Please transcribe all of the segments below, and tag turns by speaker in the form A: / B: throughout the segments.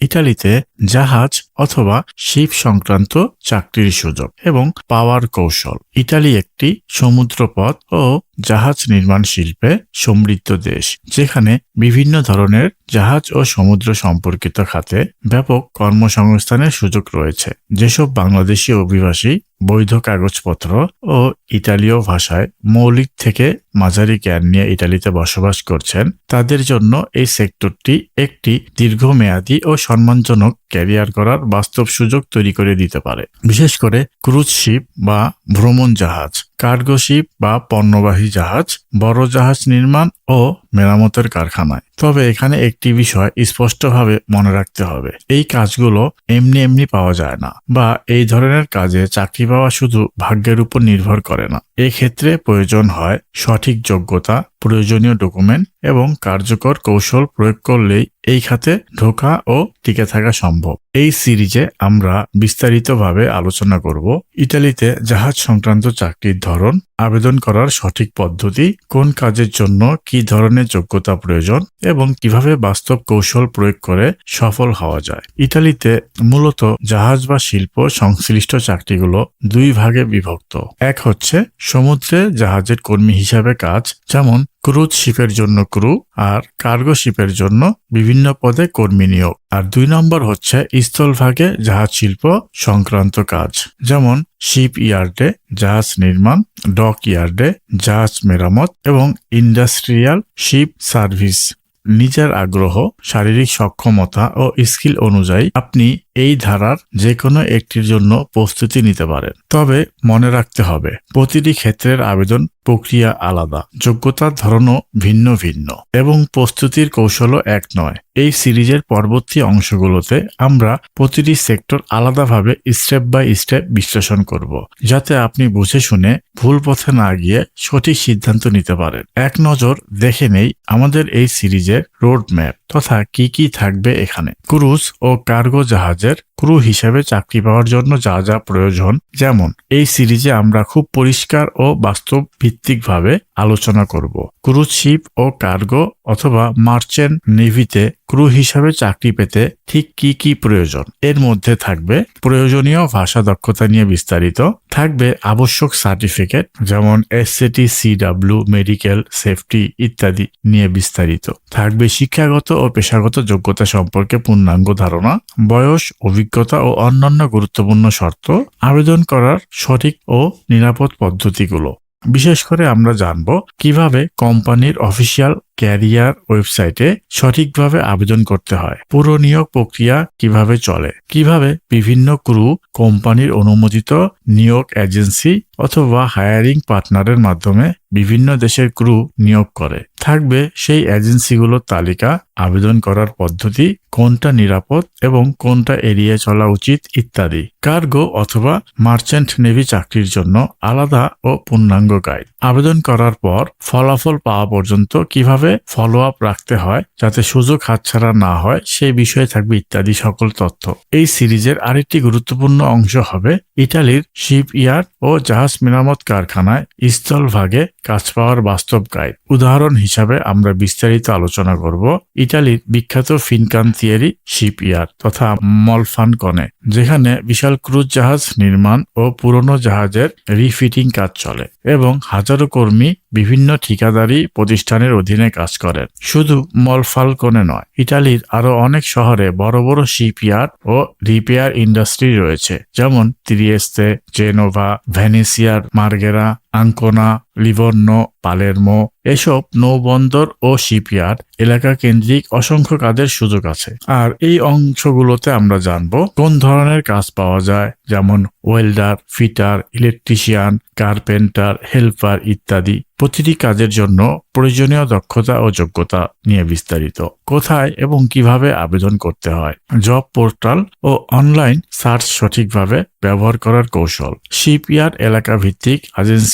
A: ইটালিতে জাহাজ অথবা শিপ সংক্রান্ত চাকরির সুযোগ এবং পাওয়ার কৌশল। ইটালি একটি সমুদ্রপথ ও জাহাজ নির্মাণ শিল্পে সমৃদ্ধ দেশ, যেখানে বিভিন্ন ধরনের জাহাজ ও সমুদ্র সম্পর্কিত খাতে ব্যাপক কর্মসংস্থানের সুযোগ রয়েছে। যেসব বাংলাদেশি অভিবাসী বৈধ কাগজপত্র ও ইতালীয় ভাষায় মৌলিক থেকে মাঝারি জ্ঞান নিয়ে ইটালিতে বসবাস করছেন, তাদের জন্য এই সেক্টরটি একটি দীর্ঘমেয়াদী ও সম্মানজনক ক্যারিয়ার করার বাস্তব সুযোগ তৈরি করে দিতে পারে। বিশেষ করে ক্রুজ শিপ বা ভ্রমণ জাহাজ। কার্গো শিপ বা পণ্যবাহী জাহাজ, বড় জাহাজ নির্মাণ ও মেরামতের কারখানায়। তবে এখানে একটি বিষয় স্পষ্টভাবে মনে রাখতে হবে। এই কাজগুলো এমনি এমনি পাওয়া যায় না বা এই ধরনের কাজে চাকরি পাওয়া শুধু ভাগ্যের উপর নির্ভর করে না। এক্ষেত্রে প্রয়োজন হয় সঠিক যোগ্যতা, প্রয়োজনীয় ডকুমেন্ট এবং কার্যকর কৌশল প্রয়োগ করলেই এই খাতে ঢোকা ও টিকে থাকা সম্ভব। এই সিরিজে আমরা বিস্তারিতভাবে আলোচনা করব ইতালিতে জাহাজ সংক্রান্ত চাকরির ধরন আবেদন করার সঠিক পদ্ধতি, কোন কাজের জন্য কি ধরনের যোগ্যতা প্রয়োজন এবং কীভাবে বাস্তব কৌশল প্রয়োগ করে সফল হওয়া যায়। ইতালিতে মূলত জাহাজ বা শিল্প সংশ্লিষ্ট চাকরিগুলো দুই ভাগে বিভক্ত। এক হচ্ছে সমুদ্রে জাহাজের কর্মী হিসাবে কাজ, যেমন ক্রুজ শিপের জন্য ক্রু আর কার্গো শিপের জন্য বিভিন্ন পদে কর্মী নিয়োগ। আর দুই নম্বর হচ্ছে স্থলভাগে জাহাজ শিল্প সংক্রান্ত কাজ, যেমন শিপ ইয়ার্ডে জাহাজ নির্মাণ, ডক ইয়ার্ডে জাহাজ মেরামত এবং ইন্ডাস্ট্রিয়াল শিপ সার্ভিস নিজের আগ্রহ, শারীরিক সক্ষমতা ও স্কিল অনুযায়ী আপনি এই ধারার যে কোনো একটির জন্য প্রস্তুতি নিতে পারেন। তবে মনে রাখতে হবে, প্রতিটি ক্ষেত্রের আবেদন প্রক্রিয়া আলাদা, যোগ্যতার ধরনও ভিন্ন ভিন্ন, এবং প্রস্তুতির কৌশলও এক নয়। এই সিরিজের পরবর্তী অংশগুলোতে আমরা প্রতিটি সেক্টর আলাদাভাবে স্টেপ বাই স্টেপ বিশ্লেষণ করব, যাতে আপনি বুঝে শুনে ভুল পথে না গিয়ে সঠিক সিদ্ধান্ত নিতে পারেন। এক নজর দেখে নেই আমাদের এই সিরিজের রোড ম্যাপ তথা কি কি থাকবে এখানে। ক্রুজ ও কার্গো জাহাজের ক্রু হিসেবে চাকরি পাওয়ার জন্য যা যা প্রয়োজন, যেমন এই সিরিজে আমরা খুব পরিষ্কার ও বাস্তব ভিত্তিকভাবে আলোচনা করব। ক্রুজ শিপ ও কার্গো অথবা মার্চেন্ট নেভিতে ক্রু হিসাবে চাকরি পেতে ঠিক কি কি প্রয়োজন? এর মধ্যে থাকবে প্রয়োজনীয় ভাষা দক্ষতা নিয়ে বিস্তারিত, থাকবে আবশ্যক সার্টিফিকেট, যেমন এসসিটি সিডাব্লিউ মেডিকেল সেফটি ইত্যাদি নিয়ে বিস্তারিত, থাকবে শিক্ষাগত ও পেশাগত যোগ্যতা সম্পর্কে পূর্ণাঙ্গ ধারণা, বয়স, অভিজ্ঞতা ও অন্যান্য গুরুত্বপূর্ণ শর্ত আবেদন করার সঠিক ও নিরাপদ পদ্ধতিগুলো। বিশেষ করে আমরা জানব কীভাবে কোম্পানির অফিসিয়াল ক্যারিয়ার ওয়েবসাইটে সঠিকভাবে আবেদন করতে হয়। পুরো নিয়োগ প্রক্রিয়া কীভাবে চলে? কীভাবে বিভিন্ন ক্রু কোম্পানির অনুমোদিত নিয়োগ এজেন্সি অথবা হায়ারিং পার্টনারের মাধ্যমে বিভিন্ন দেশের ক্রু নিয়োগ করে? থাকবে সেই এজেন্সিগুলোর তালিকা, আবেদন করার পদ্ধতি, কোনটা নিরাপদ এবং কোনটা এড়িয়ে চলা উচিত ইত্যাদি। কার্গো অথবা মার্চেন্ট নেভি চাকরির জন্য আলাদা ও পূর্ণাঙ্গ গাইড। আবেদন করার পর ফলাফল পাওয়া পর্যন্ত কীভাবে ফলো আপ রাখতে হয় যাতে সুযোগ হাতছাড়া না হয়, সেই বিষয়ে থাকবে ইত্যাদি সকল তথ্য। এই সিরিজের আরেকটি গুরুত্বপূর্ণ অংশ হবে ইটালির শিপ ইয়ার্ড ও জাহাজ মেরামত কারখানায় স্থলভাগে কাজ পাওয়ার বাস্তব গাইড। উদাহরণ হিসাবে আমরা বিস্তারিত আলোচনা করব ইটালির বিখ্যাত ফিনকান থিয়েরি শিপ ইয়ার্ড তথা মলফান কনে যেখানে বিশাল ক্রুজ জাহাজ নির্মাণ ও পুরনো জাহাজের রিফিটিং কাজ চলে এবং হাজারো কর্মী বিভিন্ন ঠিকাদারি প্রতিষ্ঠানের অধীনে কাজ করেন। শুধু মলফালকনে নয়, ইটালির আরও অনেক শহরে বড় বড় শিপইয়ার্ড ও রিপেয়ার ইন্ডাস্ট্রি রয়েছে, যেমন este Genova, Veneția, Marghera, Ancona Livorno Palermo এসব নৌবন্দর ও শিপইয়ার্ড এলাকা কেন্দ্রিক অসংখ্য কাজের সুযোগ আছে। আর এই অংশগুলোতে আমরা জানব কোন ধরনের কাজ পাওয়া যায়, যেমন welder, fitter, electrician, carpenter, helper ইত্যাদি। প্রতিটি কাজের জন্য প্রয়োজনীয় দক্ষতা ও যোগ্যতা নিয়ে বিস্তারিত। কোথায় এবং কীভাবে আবেদন করতে হয়? জব পোর্টাল ও অনলাইন সার্চ সঠিকভাবে ব্যবহার করার কৌশল। শিপইয়ার্ড এলাকা ভিত্তিক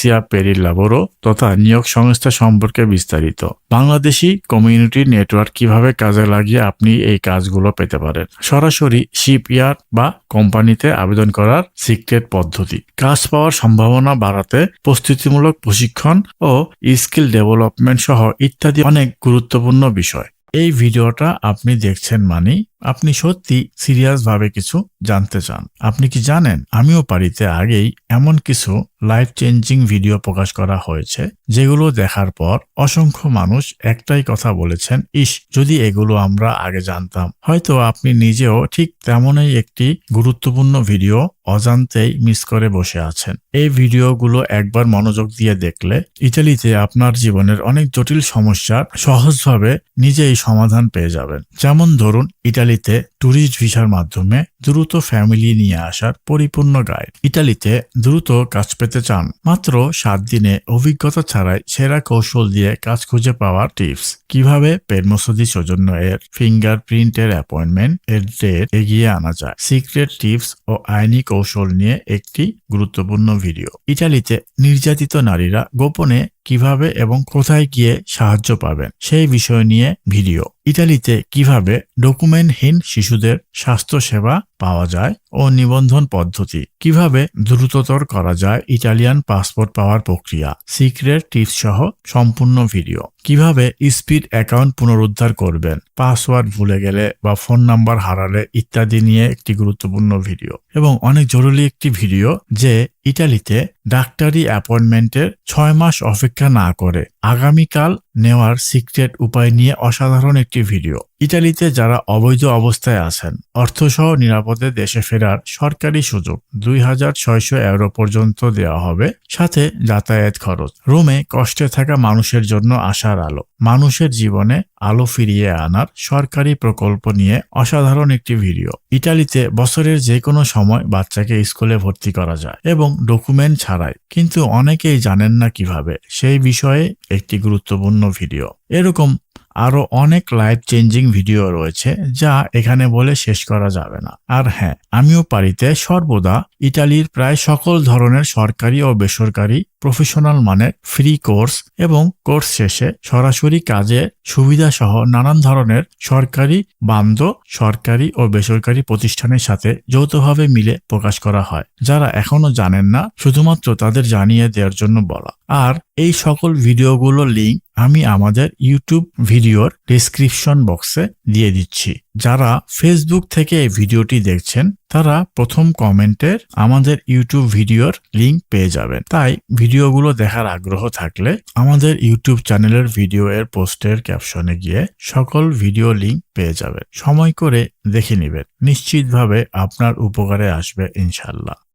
A: এজেন্সিয়া পেরির লাবোরো তথা নিয়োগ সংস্থা সম্পর্কে বিস্তারিত। বাংলাদেশি কমিউনিটি নেটওয়ার্ক কীভাবে কাজে লাগিয়ে আপনি এই কাজগুলো পেতে পারেন? সরাসরি শিপইয়ার্ড বা কোম্পানিতে আবেদন করার সিক্রেট পদ্ধতি। কাজ পাওয়ার সম্ভাবনা বাড়াতে প্রস্তুতিমূলক প্রশিক্ষণ ও স্কিল ডেভেলপমেন্ট সহ ইত্যাদি অনেক গুরুত্বপূর্ণ বিষয়। এই ভিডিওটা আপনি দেখছেন মানে আপনি সত্যি সিরিয়াস ভাবে কিছু জানতে চান। আপনি কি জানেন? আমিও পারিতে আগেই এমন কিছু লাইফ চেঞ্জিং ভিডিও প্রকাশ করা হয়েছে, যেগুলো দেখার পর অসংখ্য মানুষ একটাই কথা বলেছেন ইস যদি এগুলো আমরা আগে জানতাম। হয়তো আপনি নিজেও ঠিক তেমনই একটি গুরুত্বপূর্ণ ভিডিও অজান্তেই মিস করে বসে আছেন। এই ভিডিওগুলো একবার মনোযোগ দিয়ে দেখলে ইটালিতে আপনার জীবনের অনেক জটিল সমস্যার সহজভাবে নিজেই সমাধান পেয়ে যাবেন। যেমন ধরুন ইটালিতে ট্যুরিস্ট ভিসার মাধ্যমে দ্রুত ফ্যামিলি নিয়ে আসার পরিপূর্ণ গাইড ইটালিতে দ্রুত কাজ পেতে চান। মাত্র সাত দিনে অভিজ্ঞতা ছাড়াই সেরা কৌশল দিয়ে কাজ খুঁজে পাওয়ার টিপস। কীভাবে পেরমোসদি সৌজন্য এর ফিঙ্গার প্রিন্টের অ্যাপয়েন্টমেন্ট এর ডেট এগিয়ে আনা যায়? সিক্রেট টিপস ও আইনি কৌশল নিয়ে একটি গুরুত্বপূর্ণ ভিডিও। ইটালিতে নির্যাতিত নারীরা গোপনে কীভাবে এবং কোথায় গিয়ে সাহায্য পাবেন সেই বিষয় নিয়ে ভিডিও। ইটালিতে কীভাবে ডকুমেন্টহীন শিশুদের স্বাস্থ্য সেবা পাওয়া যায় ও নিবন্ধন পদ্ধতি? কীভাবে দ্রুততর করা যায় ইটালিয়ান পাসপোর্ট পাওয়ার প্রক্রিয়া? সিক্রেট টিপস সহ সম্পূর্ণ ভিডিও। কীভাবে স্পিড অ্যাকাউন্ট পুনরুদ্ধার করবেন? পাসওয়ার্ড ভুলে গেলে বা ফোন নাম্বার হারালে ইত্যাদি নিয়ে একটি গুরুত্বপূর্ণ ভিডিও। এবং অনেক জরুরি একটি ভিডিও যে ইটালিতে ডাক্তারি অ্যাপয়েন্টমেন্টের ছয় মাস অপেক্ষা না করে আগামীকাল নেওয়ার সিক্রেট উপায় নিয়ে অসাধারণ একটি ভিডিও ইটালিতে যারা অবৈধ অবস্থায় আছেন, অর্থসহ নিরাপদে দেশে ফেরার সরকারি সুযোগ দুই হাজার ছয়শো ইউরো পর্যন্ত দেওয়া হবে, সাথে যাতায়াত খরচ। রোমে কষ্টে থাকা মানুষের জন্য আশার আলো, মানুষের জীবনে আলো ফিরিয়ে আনার সরকারি প্রকল্প নিয়ে অসাধারণ একটি ভিডিও। ইটালিতে বছরের যে কোনো সময় বাচ্চাকে স্কুলে ভর্তি করা যায় এবং ডকুমেন্ট ছাড়াই, কিন্তু অনেকেই জানেন না কীভাবে, সেই বিষয়ে একটি গুরুত্বপূর্ণ ভিডিও। এরকম আরও অনেক লাইফ চেঞ্জিং ভিডিও রয়েছে যা এখানে বলে শেষ করা যাবে না। আর হ্যাঁ আমিও পারিতে সর্বদা ইটালির প্রায় সকল ধরনের সরকারি ও বেসরকারি প্রফেশনাল মানের ফ্রি কোর্স এবং কোর্স শেষে সরাসরি কাজে সুবিধা সহ নানান ধরনের সরকারি বান্ধ, সরকারি ও বেসরকারি প্রতিষ্ঠানের সাথে যৌথভাবে মিলে প্রকাশ করা হয়, যারা এখনও জানেন না, শুধুমাত্র তাদের জানিয়ে দেওয়ার জন্য বলা। আর এই সকল ভিডিওগুলো লিঙ্ক আমি আমাদের ইউটিউব ভিডিওর ডিসক্রিপশন বক্সে দিয়ে দিচ্ছি। যারা ফেসবুক থেকে এই ভিডিওটি দেখছেন, তারা প্রথম কমেন্টের আমাদের ইউটিউব ভিডিওর লিংক পেয়ে যাবেন। তাই ভিডিওগুলো দেখার আগ্রহ থাকলে আমাদের ইউটিউব চ্যানেলের ভিডিও এর পোস্টের ক্যাপশনে গিয়ে সকল ভিডিও লিংক পেয়ে যাবেন। সময় করে দেখে নেবেন। নিশ্চিতভাবে আপনার উপকারে আসবে ইনশাল্লাহ